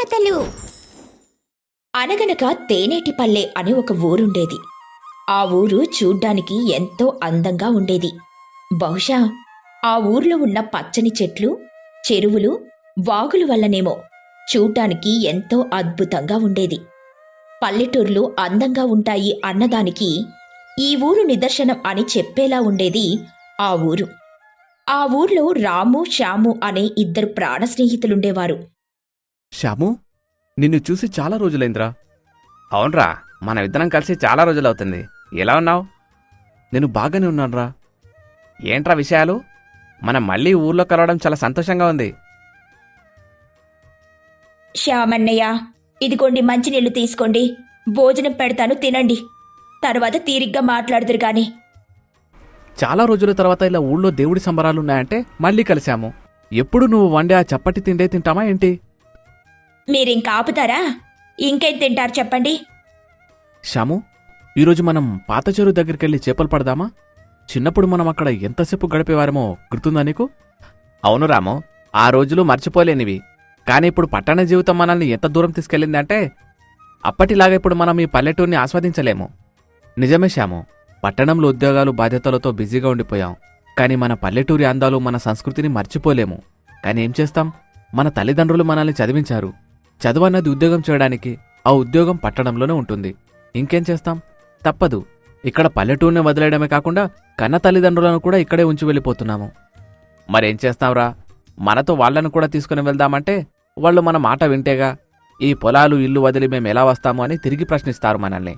కథలు. అనగనక తేనేటిపల్లె అని ఒక ఊరుండేది. ఆ ఊరు చూడ్డానికి ఎంతో అందంగా ఉండేది. బహుశా ఆ ఊర్లో ఉన్న పచ్చని చెట్లు చెరువులు వాగులు వల్లనేమో చూడ్డానికి ఎంతో అద్భుతంగా ఉండేది. పల్లెటూర్లు అందంగా ఉంటాయి అన్నదానికి ఈ ఊరు నిదర్శనం అని చెప్పేలా ఉండేది ఆ ఊరు. ఆ ఊర్లో రాము శ్యాము అనే ఇద్దరు ప్రాణ స్నేహితులుండేవారు శ్యాము నిన్ను చూసి చాలా రోజులైందిరా. అవునరా మన ఇద్దరం కలిసి చాలా రోజులవుతుంది. ఎలా ఉన్నావు? నేను బాగానే ఉన్నానురా. ఏంట్రా విషయాలు? మనం మళ్ళీ ఊర్లో కలవడం చాలా సంతోషంగా ఉంది. శ్యామన్నయ్య ఇదిగోండి మంచినీళ్ళు తీసుకోండి. భోజనం పెడతాను తినండి. తర్వాత తీరిగ్గా మాట్లాడుదురు గాని. చాలా రోజుల తర్వాత ఇలా ఊళ్ళో దేవుడి సంబరాలున్నాయంటే మళ్ళీ కలిశాము. ఎప్పుడు నువ్వు వండే ఆ చప్పటి తిండే తింటామా ఏంటి? మీరింక ఆపుతారా? ఇంకేం తింటారు చెప్పండి. శ్యాము ఈరోజు మనం పాత చెరువు దగ్గరికెళ్ళి చేపలు పడదామా? చిన్నప్పుడు మనం అక్కడ ఎంతసేపు గడిపేవారమో గుర్తుందా నీకు? అవును రాము ఆ రోజులు మర్చిపోలేనివి. కానీ ఇప్పుడు పట్టణ జీవితం మనల్ని ఎంత దూరం తీసుకెళ్ళిందంటే అప్పటిలాగా ఇప్పుడు మనం ఈ పల్లెటూరిని ఆస్వాదించలేము. నిజమే శ్యాము పట్టణంలో ఉద్యోగాలు బాధ్యతలతో బిజీగా ఉండిపోయాం. కానీ మన పల్లెటూరి అందాలు మన సంస్కృతిని మర్చిపోలేము. కానీ ఏం చేస్తాం? మన తల్లిదండ్రులు మనల్ని చదివించారు. చదువు అన్నది ఉద్యోగం చేయడానికి ఆ ఉద్యోగం పట్టణంలోనే ఉంటుంది. ఇంకేం చేస్తాం? తప్పదు. ఇక్కడ పల్లెటూరిని వదిలేయడమే కాకుండా కన్న తల్లిదండ్రులను కూడా ఇక్కడే ఉంచి వెళ్ళిపోతున్నాము. మరేం చేస్తాంరా? మనతో వాళ్ళను కూడా తీసుకుని వెళ్దామంటే వాళ్ళు మన మాట వింటేగా ఈ పొలాలు ఇల్లు వదిలి మేము ఎలా వస్తాము అని తిరిగి ప్రశ్నిస్తారు మనల్ని.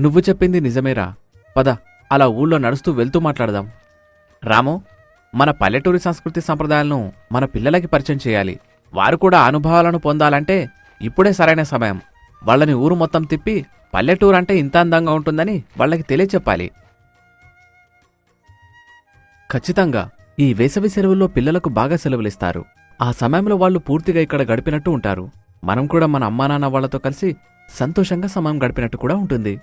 నువ్వు చెప్పింది నిజమేరా? పద అలా ఊళ్ళో నడుస్తూ వెళ్తూ మాట్లాడదాం. రాము మన పల్లెటూరి సంస్కృతి సంప్రదాయాలను మన పిల్లలకి పరిచయం చేయాలి. వారు కూడా అనుభవాలను పొందాలంటే ఇప్పుడే సరైన సమయం. వాళ్ళని ఊరు మొత్తం తిప్పి పల్లెటూరు అంటే ఇంత అందంగా ఉంటుందని వాళ్ళకి తెలియచెప్పాలి. ఖచ్చితంగా ఈ వేసవి సెలవుల్లో పిల్లలకు బాగా సెలవులిస్తారు. ఆ సమయంలో వాళ్ళు పూర్తిగా ఇక్కడ గడిపినట్టు ఉంటారు. మనం కూడా మన అమ్మానాన్న వాళ్ళతో కలిసి సంతోషంగా సమయం గడిపినట్టు కూడా ఉంటుంది.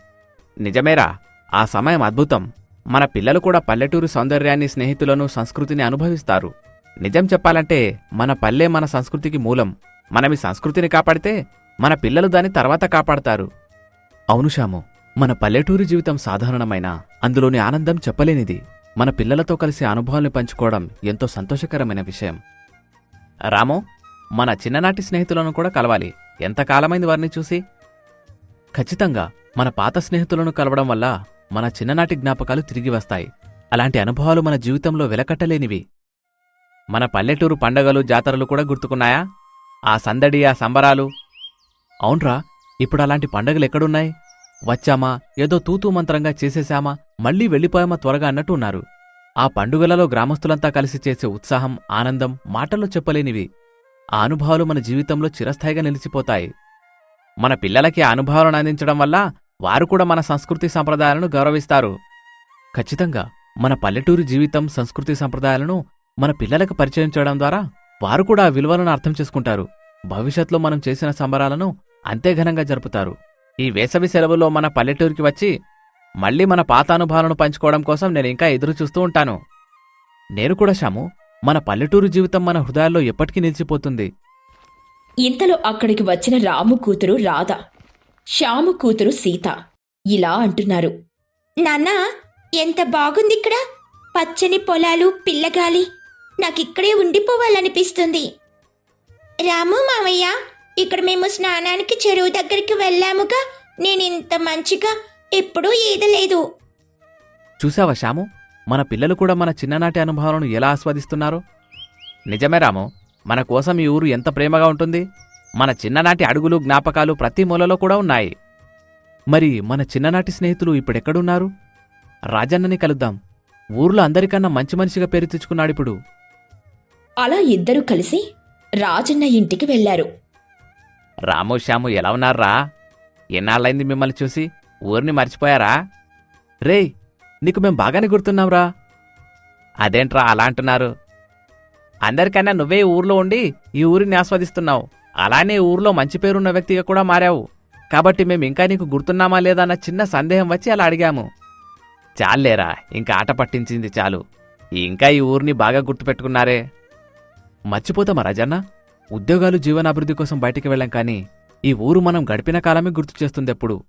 నిజమేరా ఆ సమయం అద్భుతం. మన పిల్లలు కూడా పల్లెటూరు సౌందర్యాన్ని స్నేహితులను సంస్కృతిని అనుభవిస్తారు. నిజం చెప్పాలంటే మన పల్లె మన సంస్కృతికి మూలం. మనమి సంస్కృతిని కాపాడితే మన పిల్లలు దాని తర్వాత కాపాడతారు. అవును శ్యాము మన పల్లెటూరి జీవితం సాధారణమైన అందులోని ఆనందం చెప్పలేనిది. మన పిల్లలతో కలిసి అనుభవాల్ని పంచుకోవడం ఎంతో సంతోషకరమైన విషయం. రాము మన చిన్ననాటి స్నేహితులను కూడా కలవాలి. ఎంతకాలమైంది వారిని చూసి? ఖచ్చితంగా మన పాత స్నేహితులను కలవడం వల్ల మన చిన్ననాటి జ్ఞాపకాలు తిరిగి వస్తాయి. అలాంటి అనుభవాలు మన జీవితంలో వెలకట్టలేనివి. మన పల్లెటూరు పండగలు జాతరలు కూడా గుర్తుకున్నాయా? ఆ సందడి ఆ సంబరాలు. అవునరా ఇప్పుడు అలాంటి పండగలు ఎక్కడున్నాయి? వచ్చామా? ఏదో తూతూ మంత్రంగా చేసేశామా? మళ్ళీ వెళ్ళిపోయామా త్వరగా అన్నట్టు ఉన్నారు. ఆ పండుగలలో గ్రామస్తులంతా కలిసి చేసే ఉత్సాహం ఆనందం మాటల్లో చెప్పలేనివి. ఆ అనుభవాలు మన జీవితంలో చిరస్థాయిగా నిలిచిపోతాయి. మన పిల్లలకి ఆ అనుభవాలను అందించడం వల్ల వారు కూడా మన సంస్కృతి సంప్రదాయాలను గౌరవిస్తారు. ఖచ్చితంగా మన పల్లెటూరు జీవితం సంస్కృతి సంప్రదాయాలను మన పిల్లలకు పరిచయం చేయడం ద్వారా వారు కూడా ఆ విలువలను అర్థం చేసుకుంటారు. భవిష్యత్తులో మనం చేసిన సంబరాలను అంతే ఘనంగా జరుపుతారు. ఈ వేసవి సెలవుల్లో మన పల్లెటూరికి వచ్చి మళ్ళీ మన పాత అనుభవాలను పంచుకోవడం కోసం నేను ఇంకా ఎదురు చూస్తూ ఉంటాను. నేను కూడా శాము మన పల్లెటూరు జీవితం మన హృదయాల్లో ఎప్పటికీ నిలిచిపోతుంది. ఇంతలో అక్కడికి వచ్చిన రాము కూతురు రాధ. శ్యాము కూతురు సీత. ఇలా అంటున్నారు. నాన్నా ఎంత బాగుంది ఇక్కడ పచ్చని పొలాలు పిల్లగాలి. నాకిక్కడే ఉండిపోవాలనిపిస్తుంది. రాము మావయ్య ఇక్కడ మేము స్నానానికి చెరువు దగ్గరికి వెళ్ళాముగా నేను ఇంత మంచిగా ఎప్పుడూ ఈదలేదు. చూసావా శాము మన పిల్లలు కూడా మన చిన్ననాటి అనుభవాలను ఎలా ఆస్వాదిస్తున్నారో? నిజమే రాము మన కోసం ఈ ఊరు ఎంత ప్రేమగా ఉంటుంది. మన చిన్ననాటి అడుగులు జ్ఞాపకాలు ప్రతి మూలలో కూడా ఉన్నాయి. మరి మన చిన్ననాటి స్నేహితులు ఇప్పుడెక్కడున్నారు? రాజన్నని కలుద్దాం. ఊర్లో అందరికన్నా మంచి మనిషిగా పేరు తెచ్చుకున్నాడిప్పుడు. అలా ఇద్దరూ కలిసి రాజన్న ఇంటికి వెళ్ళారు రాము శ్యాము ఎలా ఉన్నారా? ఎన్నాళ్ళైంది మిమ్మల్ని చూసి? ఊరిని మర్చిపోయారా? రేయ్ నీకు మేం బాగానే గుర్తున్నాంరా. అదేంట్రా అలా అంటున్నారు? అందరికన్నా నువ్వే ఊర్లో ఉండి ఈ ఊరిని ఆస్వాదిస్తున్నావు. అలానే ఊర్లో మంచి పేరున్న వ్యక్తిగా కూడా మారావు. కాబట్టి మేము ఇంకా నీకు గుర్తున్నామా లేదా అన్న చిన్న సందేహం వచ్చి అలా అడిగాము. చాలేరా ఇంకా ఆట పట్టించింది చాలు. ఇంకా ఈ ఊరిని బాగా గుర్తుపెట్టుకున్నారే. మర్చిపోతామా రాజన్న? ఉద్యోగాలు జీవనాభివృద్ధి కోసం బయటికి వెళ్ళాం కానీ ఈ ఊరు మనం గడిపిన కాలమే గుర్తు చేస్తుంది ఎప్పుడు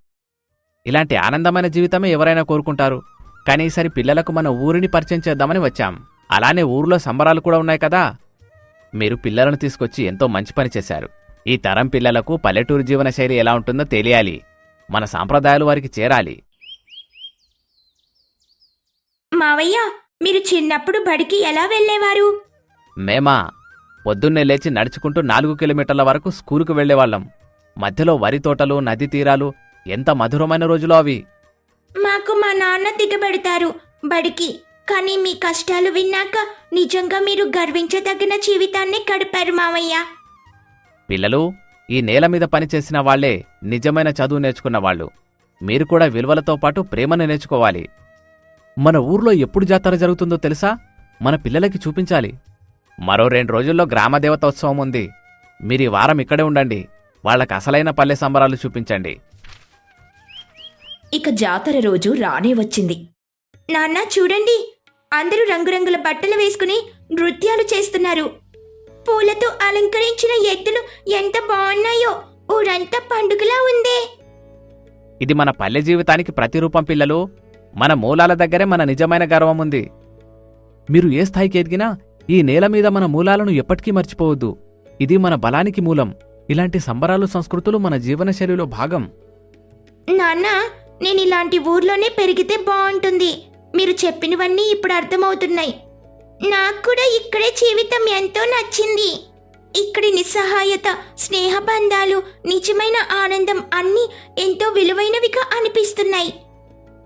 ఇలాంటి ఆనందమైన జీవితమే ఎవరైనా కోరుకుంటారు. కానీ ఈసారి పిల్లలకు మన ఊరిని పరిచయం చేద్దామని వచ్చాం. అలానే ఊరిలో సంబరాలు కూడా ఉన్నాయి కదా? మీరు పిల్లలను తీసుకొచ్చి ఎంతో మంచి పని చేశారు. ఈ తరం పిల్లలకు పల్లెటూరు జీవన శైలి ఎలా ఉంటుందో తెలియాలి. మన సాంప్రదాయాలు వారికి చేరాలి. మావయ్య మీరు చిన్నప్పుడు బడికి ఎలా వెళ్ళేవారు? మేమా? పొద్దున్నే లేచి నడుచుకుంటూ నాలుగు కిలోమీటర్ల వరకు స్కూలుకు వెళ్ళేవాళ్ళం. మధ్యలో వరి తోటలు నదీ తీరాలు ఎంత మధురమైన రోజులు అవి. మాకు మా నాన్న దిగబెడతారు బడికి. కానీ మీ కష్టాలు విన్నాక నిజంగా మీరు గర్వించదగిన జీవితాన్ని గడిపారు మావయ్య పిల్లలు ఈ నేల మీద పనిచేసిన వాళ్ళే నిజమైన చదువు నేర్చుకున్న వాళ్ళు. మీరు కూడా విలువలతో పాటు ప్రేమను నేర్చుకోవాలి. మన ఊర్లో ఎప్పుడు జాతర జరుగుతుందో తెలుసా? మన పిల్లలకి చూపించాలి. మరో రెండు రోజుల్లో గ్రామదేవత ఉత్సవం ఉంది. మీరు ఈ వారం ఇక్కడే ఉండండి. వాళ్ళకి అసలైన పల్లె సంబరాలు చూపించండి. ఇక జాతర రోజు రానే వచ్చింది. నాన్న చూడండి. అందరూ రంగురంగుల బట్టలు వేసుకుని నృత్యాలు చేస్తున్నారు. పూలతో అలంకరించిన ఎద్దులు ఎంత బాగున్నాయో! ఊరంతా పండుగలా ఉందే! ఇది మన పల్లె జీవితానికి ప్రతిరూపం పిల్లలు. మన మూలాల దగ్గరే మన నిజమైన గర్వం ఉంది. మీరు ఏ స్థాయికి ఎదిగినా ఈ నేల మీద మన మూలాలను ఎప్పటికీ మర్చిపోవద్దు. ఇది మన బలానికి మూలం. ఇలాంటి సంబరాలు సంస్కృతులు మన జీవనశైలిలో భాగం. నాన్న నేను ఇలాంటి ఊర్లోనే పెరిగితే బాగుంటుంది. మీరు చెప్పినవన్నీ ఇప్పుడు అర్థమవుతున్నాయి. నాకు కూడా ఇక్కడే జీవితం ఎంతో నచ్చింది. ఇక్కడి నిస్సహాయత స్నేహబంధాలు నిజమైన ఆనందం అన్నీ ఎంతో విలువైనవిగా అనిపిస్తున్నాయి.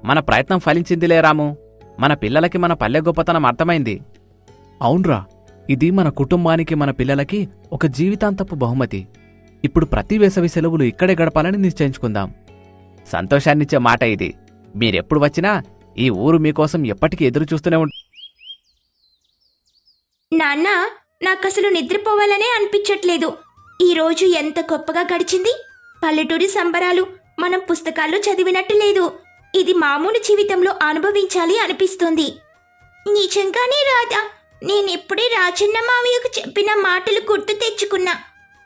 మన ప్రయత్నం ఫలించిందిలే రాము. మన పిల్లలకి మన పల్లె గొప్పతనం అర్థమైంది. అవునరా ఇది మన కుటుంబానికి మన పిల్లలకి ఒక జీవితాంతపు బహుమతి. ఇప్పుడు ప్రతి వేసవి సెలవులు ఇక్కడే గడపాలని నిశ్చయించుకుందాం. సంతోషాన్నిచ్చే మాట ఇది. మీరెప్పుడు వచ్చినా ఈ ఊరు మీకోసం ఎప్పటికీ ఎదురు చూస్తూనే ఉంటుంది నాన్న నాకు అసలు నిద్రపోవాలనే అనిపించట్లేదు. ఈ రోజు ఎంత గొప్పగా గడిచింది. పల్లెటూరి సంబరాలు మనం పుస్తకాల్లో చదివినట్టు లేదు. ఇది మామూలు జీవితంలో అనుభవించాలి అనిపిస్తుంది. నిజంగానే రాదా నేను ఇప్పుడే రాజన్న మామయ్యకు చెప్పిన మాటలు గుర్తు తెచ్చుకున్నా.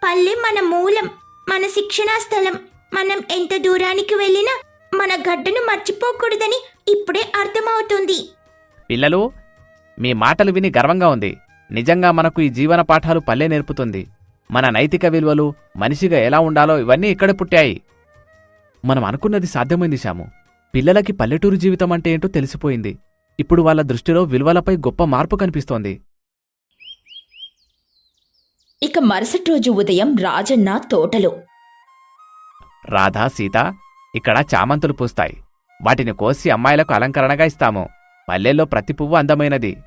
పల్లె మన మూలం మన శిక్షణా స్థలం. మనం ఎంత దూరానికి వెళ్ళినా మన గడ్డను మర్చిపోకూడదని ఇప్పుడే అర్థమవుతుంది. పిల్లలు మీ మాటలు విని గర్వంగా ఉంది. నిజంగా మనకు ఈ జీవన పాఠాలు పల్లె నేర్పుతుంది. మన నైతిక విలువలు మనిషిగా ఎలా ఉండాలో ఇవన్నీ ఇక్కడ పుట్టాయి. మనం అనుకున్నది సాధ్యమైంది శాము పిల్లలకి పల్లెటూరు జీవితం అంటే ఏంటో తెలిసిపోయింది. ఇప్పుడు వాళ్ళ దృష్టిలో విలువలపై గొప్ప మార్పు కనిపిస్తోంది. ఇక మరుసటి రోజు ఉదయం రాజన్న తోటలో. రాధా సీత ఇక్కడ చామంతులు పూస్తాయి. వాటిని కోసి అమ్మాయిలకు అలంకరణగా ఇస్తాము. పల్లెల్లో ప్రతి పువ్వు అందమైనది.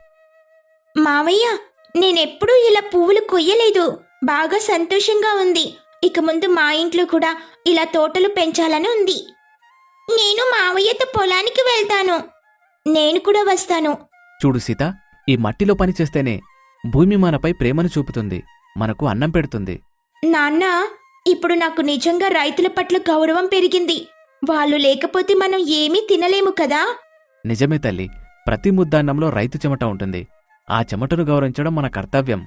మావయ్య నేనెప్పుడూ ఇలా పువ్వులు కొయ్యలేదు. బాగా సంతోషంగా ఉంది. ఇక ముందు మా ఇంట్లో కూడా ఇలా తోటలు పెంచాలని ఉంది. నేను మావయ్యతో పొలానికి వెళ్తాను. నేను కూడా వస్తాను. చూడు సీత ఈ మట్టిలో పని చేస్తేనే భూమి మనపై ప్రేమను చూపుతుంది మనకు అన్నం పెడుతుంది. నాన్న ఇప్పుడు నాకు నిజంగా రైతుల పట్ల గౌరవం పెరిగింది. వాళ్ళు లేకపోతే మనం ఏమీ తినలేము కదా? నిజమే తల్లి ప్రతి ముద్దాన్నంలో రైతు చెమట ఉంటుంది. ఆ చెమటను గౌరవించడం మన కర్తవ్యం.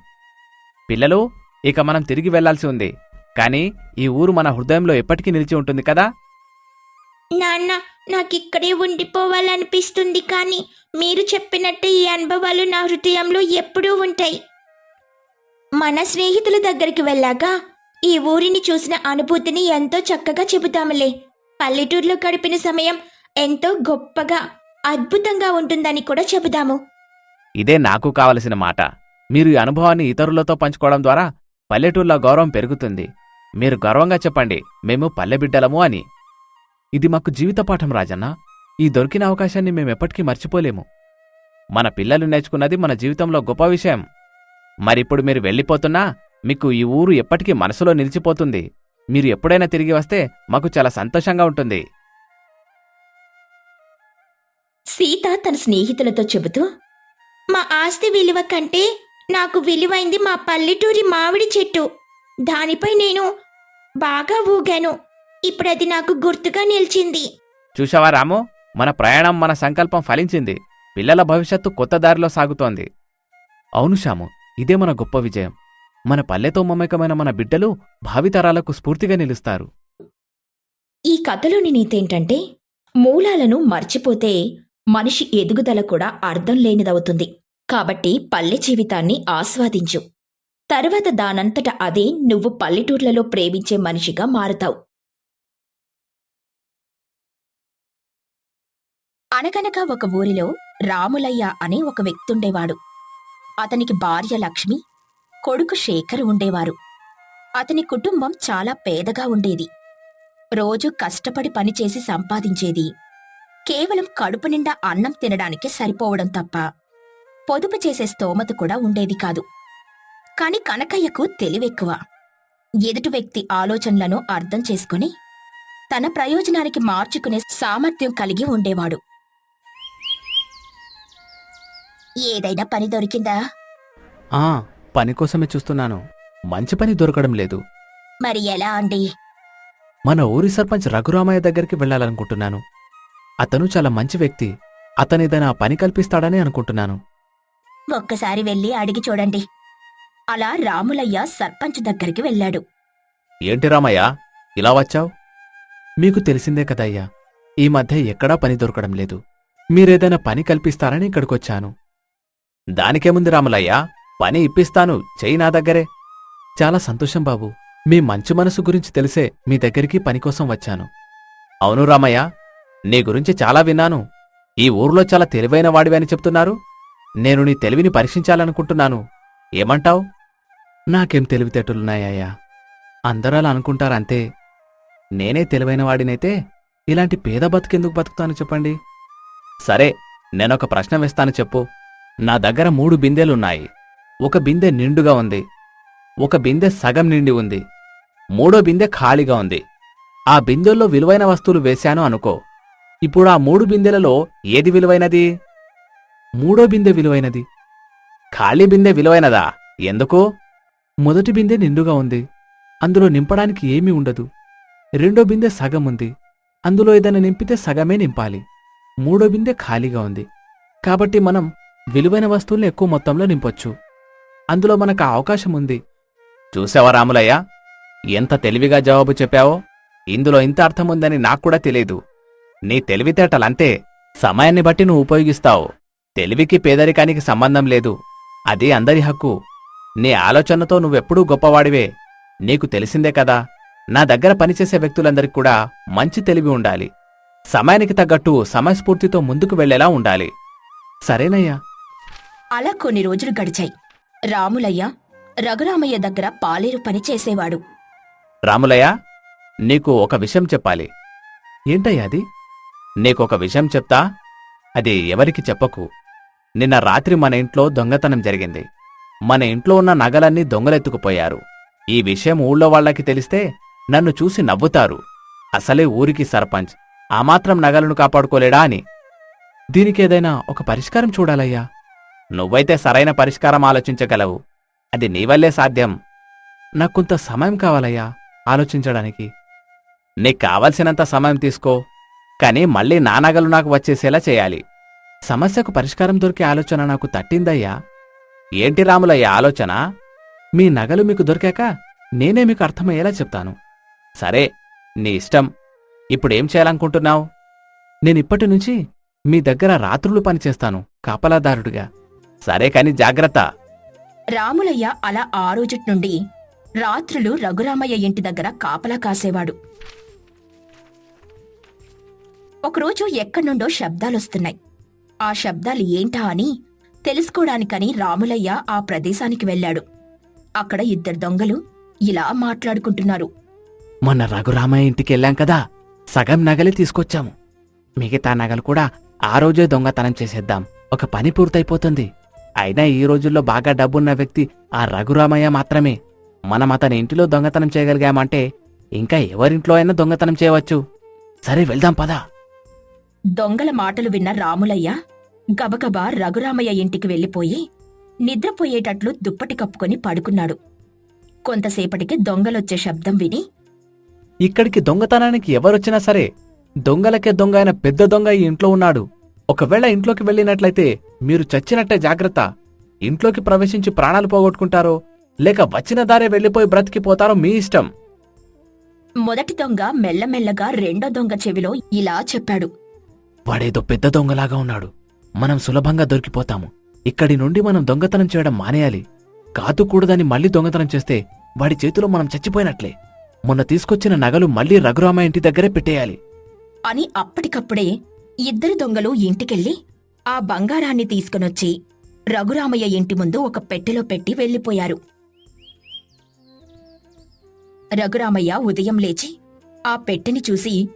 పిల్లలు ఇక మనం తిరిగి వెళ్ళాల్సి ఉంది. కానీ ఈ ఊరు మన హృదయంలో ఎప్పటికీ నిలిచి ఉంటుంది కదా? నాన్న నాకు ఇక్కడే ఉండిపోవాలనిపిస్తుంది కానీ మీరు చెప్పినట్టు ఈ అనుభవాలు నా హృదయంలో ఎప్పుడూ ఉంటాయి. మన స్నేహితుల దగ్గరికి వెళ్ళాక ఈ ఊరిని చూసిన అనుభూతిని ఎంతో చక్కగా చెబుతాములే. పల్లెటూరులో గడిపిన సమయం ఎంతో గొప్పగా అద్భుతంగా ఉంటుందని కూడా చెబుదాము. ఇదే నాకు కావలసిన మాట. మీరు ఈ అనుభవాన్ని ఇతరులతో పంచుకోవడం ద్వారా పల్లెటూర్లో గౌరవం పెరుగుతుంది. మీరు గర్వంగా చెప్పండి మేము పల్లెబిడ్డలము అని. ఇది మాకు జీవిత పాఠం రాజన్న. ఈ దొరికిన అవకాశాన్ని మేమెప్పటికీ మర్చిపోలేము. మన పిల్లలు నేర్చుకున్నది మన జీవితంలో గొప్ప విషయం. మరిప్పుడు మీరు వెళ్ళిపోతున్నా మీకు ఈ ఊరు ఎప్పటికీ మనసులో నిలిచిపోతుంది. మీరు ఎప్పుడైనా తిరిగి వస్తే మాకు చాలా సంతోషంగా ఉంటుంది. సీత తన స్నేహితులతో చెబుతూ మా ఆస్తి విలువ కంటే నాకు విలువైంది మా పల్లెటూరి మామిడి చెట్టు. దానిపై నేను బాగా ఊగాను. ఇప్పుడు అది నాకు గుర్తుగా నిలిచింది. చూశావా రాము? మన ప్రయాణం మన సంకల్పం ఫలించింది. పిల్లల భవిష్యత్తు కొత్త దారిలో సాగుతోంది. అవును శాము ఇదే మన గొప్ప విజయం. మన పల్లెతో మమేకమైన మన బిడ్డలు భావితరాలకు స్ఫూర్తిగా నిలుస్తారు. ఈ కథలోని నీతేంటంటే మూలాలను మర్చిపోతే మనిషి ఎదుగుదల కూడా అర్థం లేనిదవుతుంది. కాబట్టి పల్లె జీవితాన్ని ఆస్వాదించు. తర్వాత దానంతట అదే నువ్వు పల్లెటూర్లలో ప్రేమించే మనిషిగా మారుతావు. అనగనగా ఒక ఊరిలో రాములయ్య అనే ఒక వ్యక్తుండేవాడు. అతనికి భార్య లక్ష్మి కొడుకు శేఖర్ ఉండేవారు. అతని కుటుంబం చాలా పేదగా ఉండేది. రోజు కష్టపడి పనిచేసి సంపాదించేది. కేవలం కడుపు నిండా అన్నం తినడానికి సరిపోవడం తప్ప పొదుపు చేసే స్తోమత కూడా ఉండేది కాదు. కాని కనకయ్యకు తెలివెక్కువ. ఎదుటి వ్యక్తి ఆలోచనలను అర్థం చేసుకుని తన ప్రయోజనానికి మార్చుకునే సామర్థ్యం కలిగి ఉండేవాడు. ఏదైనా పని దొరికిందా? ఆ పని కోసమే చూస్తున్నాను. మంచి పని దొరకడం లేదు. మరి ఎలా అండి? మన ఊరి సర్పంచ్ రఘురామయ్య దగ్గరికి వెళ్ళాలనుకుంటున్నాను. అతను చాలా మంచి వ్యక్తి. అతనిదైనా పని కల్పిస్తాడని అనుకుంటున్నాను. ఒక్కసారి వెళ్ళి అడిగి చూడండి. అలా రాములయ్య సర్పంచ్ దగ్గరికి వెళ్ళాడు. ఏంటి రామయ్య? ఇలా వచ్చావు? మీకు తెలిసిందే కదయ్యా. ఈ మధ్య ఎక్కడా పని దొరకడం లేదు. మీరేదైనా పని కల్పిస్తారని ఇక్కడికొచ్చాను. దానికేముంది రాములయ్య? పని ఇప్పిస్తాను. చెయ్యి నా దగ్గరే. చాలా సంతోషం బాబు. మీ మంచి మనసు గురించి తెలిసే మీ దగ్గరికి పనికోసం వచ్చాను. అవును రామయ్య నీ గురించి చాలా విన్నాను. ఈ ఊర్లో చాలా తెలివైన వాడివి అని చెప్తున్నారు. నేను నీ తెలివిని పరీక్షించాలనుకుంటున్నాను. ఏమంటావు? నాకేం తెలివితేటలున్నాయ్యా? అందరూ అలా అనుకుంటారంతే. నేనే తెలివైన వాడినైతే ఇలాంటి పేద బతుకెందుకు బతుకుతాను చెప్పండి? సరే నేనొక ప్రశ్న వేస్తాను చెప్పు. నా దగ్గర మూడు బిందెలున్నాయి. ఒక బిందె నిండుగా ఉంది. ఒక బిందె సగం నిండి ఉంది. మూడో బిందె ఖాళీగా ఉంది. ఆ బిందెల్లో విలువైన వస్తువులు వేశాను అనుకో. ఇప్పుడు ఆ మూడు బిందెలలో ఏది విలువైనది? మూడో బిందె విలువైనది. ఖాళీ బిందె విలువైనదా? ఎందుకు? మొదటి బిందె నిండుగా ఉంది. అందులో నింపడానికి ఏమీ ఉండదు. రెండో బిందె సగం ఉంది. అందులో ఏదైనా నింపితే సగమే నింపాలి. మూడో బిందె ఖాళీగా ఉంది. కాబట్టి మనం విలువైన వస్తువుల్ని ఎక్కువ మొత్తంలో నింపొచ్చు. అందులో మనకు ఆ అవకాశం ఉంది. చూసావా రాములయ్య? ఎంత తెలివిగా జవాబు చెప్పావో? ఇందులో ఇంత అర్థం ఉందని నాకు కూడా తెలియదు నీ తెలివితేటలంతే సమయాన్ని బట్టి నువ్వు ఉపయోగిస్తావు. తెలివికి పేదరికానికి సంబంధం లేదు. అది అందరి హక్కు. నీ ఆలోచనతో నువ్వెప్పుడూ గొప్పవాడివే. నీకు తెలిసిందే కదా నా దగ్గర పనిచేసే వ్యక్తులందరికీ కూడా మంచి తెలివి ఉండాలి. సమయానికి తగ్గట్టు సమయస్ఫూర్తితో ముందుకు వెళ్ళేలా ఉండాలి. సరేనయ్యా. అలా కొన్ని రోజులు గడిచాయి. రాములయ్య రఘురామయ్య దగ్గర పాలేరు పని చేసేవాడు. రాములయ్య నీకు ఒక విషయం చెప్పాలి. ఏంటయ్యా అది? నీకొక విషయం చెప్తా? అది ఎవరికి చెప్పకు. నిన్న రాత్రి మన ఇంట్లో దొంగతనం జరిగింది. మన ఇంట్లో ఉన్న నగలన్నీ దొంగలెత్తుకుపోయారు. ఈ విషయం ఊళ్ళో వాళ్ళకి తెలిస్తే నన్ను చూసి నవ్వుతారు. అసలే ఊరికి సర్పంచ్. ఆ మాత్రం నగలను కాపాడుకోలేడా అని. దీనికేదైనా ఒక పరిష్కారం చూడాలయ్యా. నువ్వైతే సరైన పరిష్కారం ఆలోచించగలవు. అది నీవల్లే సాధ్యం. నాకు కొంత సమయం కావాలయ్యా ఆలోచించడానికి. నీకు కావలసినంత సమయం తీసుకో. కానీ మళ్ళీ నా నగలు నాకు వచ్చేసేలా చేయాలి. సమస్యకు పరిష్కారం దొరికే ఆలోచన నాకు తట్టిందయ్యా. ఏంటి రాములయ్య ఆలోచన? మీ నగలు మీకు దొరికాక నేనే మీకు అర్థమయ్యేలా చెప్తాను. సరే నీ ఇష్టం. ఇప్పుడేం చేయాలనుకుంటున్నావు? నేనిప్పటి నుంచి మీ దగ్గర రాత్రులు పనిచేస్తాను కాపలాదారుడిగా. సరే కాని జాగ్రత్త. రాములయ్య అలా ఆ రోజుటి నుండి రాత్రులు రఘురామయ్య ఇంటి దగ్గర కాపలా కాసేవాడు. ఒకరోజు ఎక్కడ్నుండో శబ్దాలొస్తున్నాయి. ఆ శబ్దాలు ఏంటా అని తెలుసుకోవడానికని రాములయ్య ఆ ప్రదేశానికి వెళ్ళాడు. అక్కడ ఇద్దరు దొంగలు ఇలా మాట్లాడుకుంటున్నారు. మొన్న రఘురామయ్య ఇంటికి వెళ్ళాం కదా సగం నగలే తీసుకొచ్చాము. మిగతా నగలు కూడా ఆ రోజే దొంగతనం చేసేద్దాం. ఒక పని పూర్తయిపోతుంది. అయినా ఈ రోజుల్లో బాగా డబ్బున్న వ్యక్తి ఆ రఘురామయ్య మాత్రమే. మనం అతని ఇంటిలో దొంగతనం చేయగలిగామంటే ఇంకా ఎవరింట్లో అయినా దొంగతనం చేయవచ్చు. సరే వెళ్దాం పదా. దొంగల మాటలు విన్న రాములయ్య గబగబా రఘురామయ్య ఇంటికి వెళ్ళిపోయి నిద్రపోయేటట్లు దుప్పటి కప్పుకొని పడుకున్నాడు. కొంతసేపటికి దొంగలొచ్చే శబ్దం విని ఇక్కడికి దొంగతనానికి ఎవరొచ్చినా సరే దొంగలకే దొంగ అయిన పెద్ద దొంగ ఈ ఇంట్లో ఉన్నాడు. ఒకవేళ ఇంట్లోకి వెళ్ళినట్లయితే మీరు చచ్చినట్టే జాగ్రత్త. ఇంట్లోకి ప్రవేశించి ప్రాణాలు పోగొట్టుకుంటారో లేక వచ్చిన దారే వెళ్ళిపోయి బ్రతికిపోతారో మీ ఇష్టం. మొదటి దొంగ మెల్లమెల్లగా రెండో దొంగ చెవిలో ఇలా చెప్పాడు. వాడేదో పెద్ద దొంగలాగా ఉన్నాడు. మనం సులభంగా దొరికిపోతాము. ఇక్కడి నుండి మనం దొంగతనం చేయడం మానేయాలి. కాదుకూడదని మళ్ళీ దొంగతనం చేస్తే వాడి చేతిలో మనం చచ్చిపోయినట్లే. మొన్న తీసుకొచ్చిన నగలు మళ్ళీ రఘురామ ఇంటి దగ్గరే పెట్టేయాలి. అని అప్పటికప్పుడే ఇద్దరు దొంగలు ఇంటికెళ్ళి ఆ బంగారాన్ని తీసుకునొచ్చి రఘురామయ్య ఇంటి ముందు ఒక పెట్టెలో పెట్టి వెళ్ళిపోయారు. రఘురామయ్య ఉదయం లేచి ఆ పెట్టెని చూసి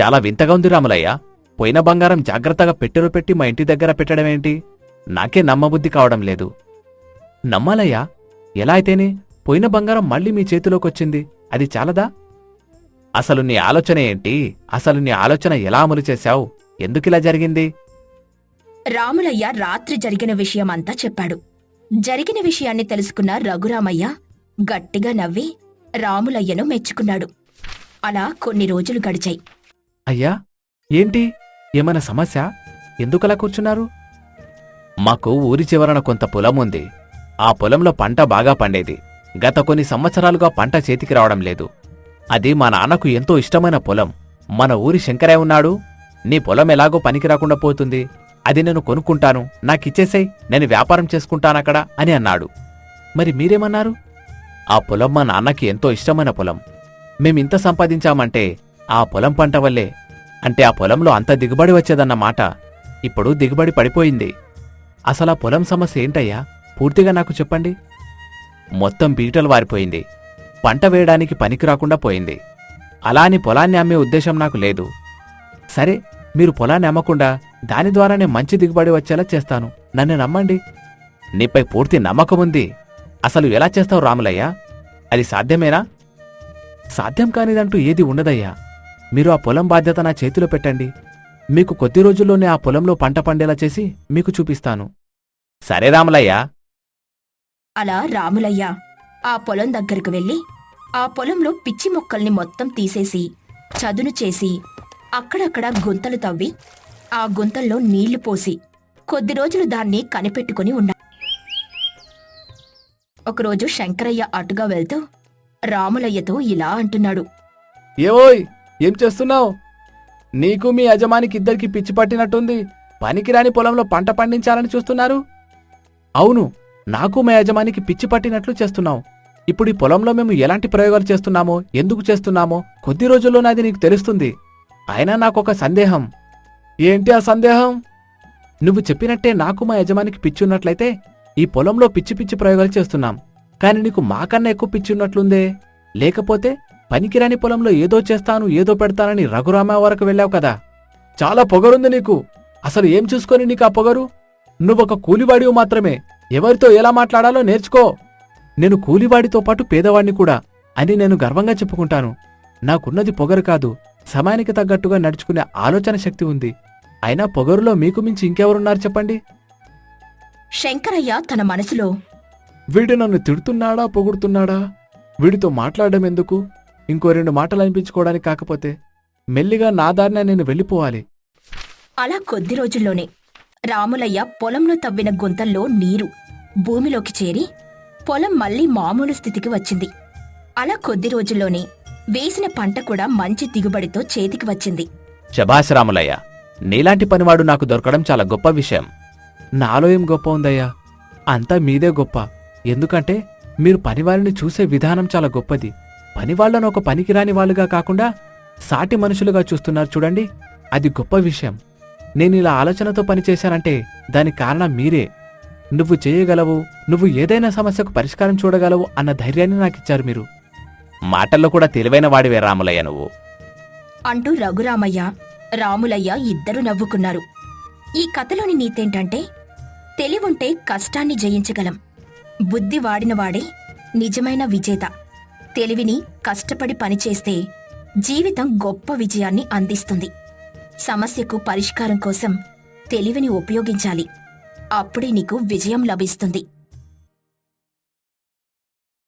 చాలా వింతగా ఉంది రామలయ్య. పోయిన బంగారం జాగ్రత్తగా పెట్టెలో పెట్టి మా ఇంటి దగ్గర పెట్టడమేంటి? నాకే నమ్మబుద్ధి కావడం లేదు. నమ్మాలయ్యా ఎలా అయితేనే? పోయిన బంగారం మళ్ళీ మీ చేతిలోకొచ్చింది. అది చాలదా? అసలు నీ ఆలోచన ఏంటి? అసలు నీ ఆలోచన ఎలా అమలు చేశావు? ఎందుకిలా జరిగింది? రాములయ్య రాత్రి జరిగిన విషయమంతా చెప్పాడు. జరిగిన విషయాన్ని తెలుసుకున్న రఘురామయ్య గట్టిగా నవ్వి రాములయ్యను మెచ్చుకున్నాడు. అలా కొన్ని రోజులు గడిచాయి. అయ్యా ఏంటి? ఏమైనా సమస్య? ఎందుకలా కూర్చున్నారు? మాకు ఊరి చివరన కొంత పొలం ఉంది. ఆ పొలంలో పంట బాగా పండేది. గత కొన్ని సంవత్సరాలుగా పంట చేతికి రావడం లేదు. అది మా నాన్నకు ఎంతో ఇష్టమైన పొలం. మన ఊరి శంకరయ్య ఉన్నాడు. నీ పొలం ఎలాగో పనికి రాకుండా పోతుంది. అది నేను కొనుక్కుంటాను. నాకిచ్చేసేయ్ నేను వ్యాపారం చేసుకుంటానక్కడ అని అన్నాడు. మరి మీరేమన్నారు? ఆ పొలం మా నాన్నకి ఎంతో ఇష్టమైన పొలం. మేమింత సంపాదించామంటే ఆ పొలం పంట వల్లే. అంటే ఆ పొలంలో అంత దిగుబడి వచ్చేదన్నమాట ఇప్పుడు దిగుబడి పడిపోయింది. అసలు ఆ పొలం సమస్య ఏంటయ్యా? పూర్తిగా నాకు చెప్పండి. మొత్తం బీటలు వారిపోయింది. పంట వేయడానికి పనికి రాకుండా పోయింది. అలా అని పొలాన్ని అమ్మే ఉద్దేశం నాకు లేదు. సరే మీరు పొలాన్ని అమ్మకుండా దాని ద్వారానే మంచి దిగుబడి వచ్చేలా చేస్తాను. నన్ను నమ్మండి. నీపై పూర్తి నమ్మకం ఉంది. అసలు ఎలా చేస్తావు రాములయ్య? అది సాధ్యమేనా? సాధ్యం కానిదంటూ ఏది ఉండదయ్యా. మీరు ఆ పొలం బాధ్యత నా చేతిలో పెట్టండి. మీకు కొద్ది రోజుల్లోనే ఆ పొలంలో పంట పండేలా చేసి మీకు చూపిస్తాను. సరే రాములయ్య. అలా రాములయ్య ఆ పొలం దగ్గరకు వెళ్ళి ఆ పొలంలో పిచ్చి మొక్కల్ని మొత్తం తీసేసి చదును చేసి అక్కడక్కడ గుంతలు తవ్వి ఆ గుంతల్లో నీళ్ళు పోసి కొద్ది రోజులు దాన్ని కనిపెట్టుకుని ఉన్నా ఒకరోజు శంకరయ్య అటుగా వెళ్తూ రాములయ్యతో ఇలా అంటున్నాడు. ఏవోయ్ ఏం చేస్తున్నావు? నీకు మీ యజమానికి ఇద్దరికి పిచ్చి పట్టినట్టుంది. పనికిరాని పొలంలో పంట పండించాలని చూస్తున్నారు. అవును నాకు మా యజమానికి పిచ్చి పట్టినట్లు చేస్తున్నావు. ఇప్పుడు ఈ పొలంలో మేము ఎలాంటి ప్రయోగాలు చేస్తున్నామో ఎందుకు చేస్తున్నామో కొద్ది రోజుల్లోనే అది నీకు తెలుస్తుంది. అయినా నాకొక సందేహం. ఏంటి ఆ సందేహం? నువ్వు చెప్పినట్టే నాకు మా యజమానికి పిచ్చి ఉన్నట్లయితే ఈ పొలంలో పిచ్చి పిచ్చి ప్రయోగాలు చేస్తున్నాం. కాని నీకు మాకన్నా ఎక్కువ పిచ్చి ఉన్నట్లుందే లేకపోతే పనికిరాని పొలంలో ఏదో చేస్తాను ఏదో పెడతానని రఘురామ వరకు వెళ్ళావు కదా. చాలా పొగరుంది నీకు. అసలు ఏం చూసుకొని నీకు ఆ పొగరు? నువ్వొక కూలివాడివి మాత్రమే. ఎవరితో ఎలా మాట్లాడాలో నేర్చుకో. నేను కూలివాడితో పాటు పేదవాణ్ణి కూడా అని నేను గర్వంగా చెప్పుకుంటాను. నాకున్నది పొగరు కాదు. సమయానికి తగ్గట్టుగా నడుచుకునే ఆలోచన శక్తి ఉంది. అయినా పొగరులో మీకు మించి ఇంకెవరున్నారు చెప్పండి? శంకరయ్య తన మనసులో వీడు నన్ను తిడుతున్నాడా పొగుడుతున్నాడా? వీడితో మాట్లాడడం ఎందుకు? ఇంకో రెండు మాటలు అనిపించుకోవడానికి కాకపోతే మెల్లిగా నా దారిన నేను వెళ్ళిపోవాలి. అలా కొద్ది రోజుల్లోనే రాములయ్య పొలంలో తవ్విన గుంతల్లో నీరు భూమిలోకి చేరి పొలం మళ్ళీ మామూలు స్థితికి వచ్చింది. అలా కొద్ది రోజుల్లోనే వేసిన పంట కూడా మంచి దిగుబడితో చేతికి వచ్చింది. శభాష్ రాములయ్య నీలాంటి పనివాడు నాకు దొరకడం చాలా గొప్ప విషయం. నాలో ఏం గొప్ప ఉందయ్యా. అంతా మీదే గొప్ప. ఎందుకంటే మీరు పనివారిని చూసే విధానం చాలా గొప్పది. పనివాళ్ళను ఒక పనికిరాని వాళ్ళుగా కాకుండా సాటి మనుషులుగా చూస్తున్నారు చూడండి. అది గొప్ప విషయం. నేను ఇలా ఆలోచనతో పనిచేశానంటే దాని కారణం మీరే. నువ్వు చేయగలవు నువ్వు ఏదైనా సమస్యకు పరిష్కారం చూడగలవు అన్న ధైర్యాన్ని నాకిచ్చారు మీరు. మాటల్లో కూడా తెలివైన వాడివే రాములయ్య నువ్వు. అంటూ రఘురామయ్య రాములయ్య ఇద్దరు నవ్వుకున్నారు. ఈ కథలోని నీతేంటంటే తెలివుంటే కష్టాన్ని జయించగలం. బుద్ధి వాడినవాడే నిజమైన విజేత. తెలివిని కష్టపడి పనిచేస్తే జీవితం గొప్ప విజయాన్ని అందిస్తుంది. సమస్యకు పరిష్కారం కోసం తెలివిని ఉపయోగించాలి. అప్పుడే నీకు విజయం లభిస్తుంది.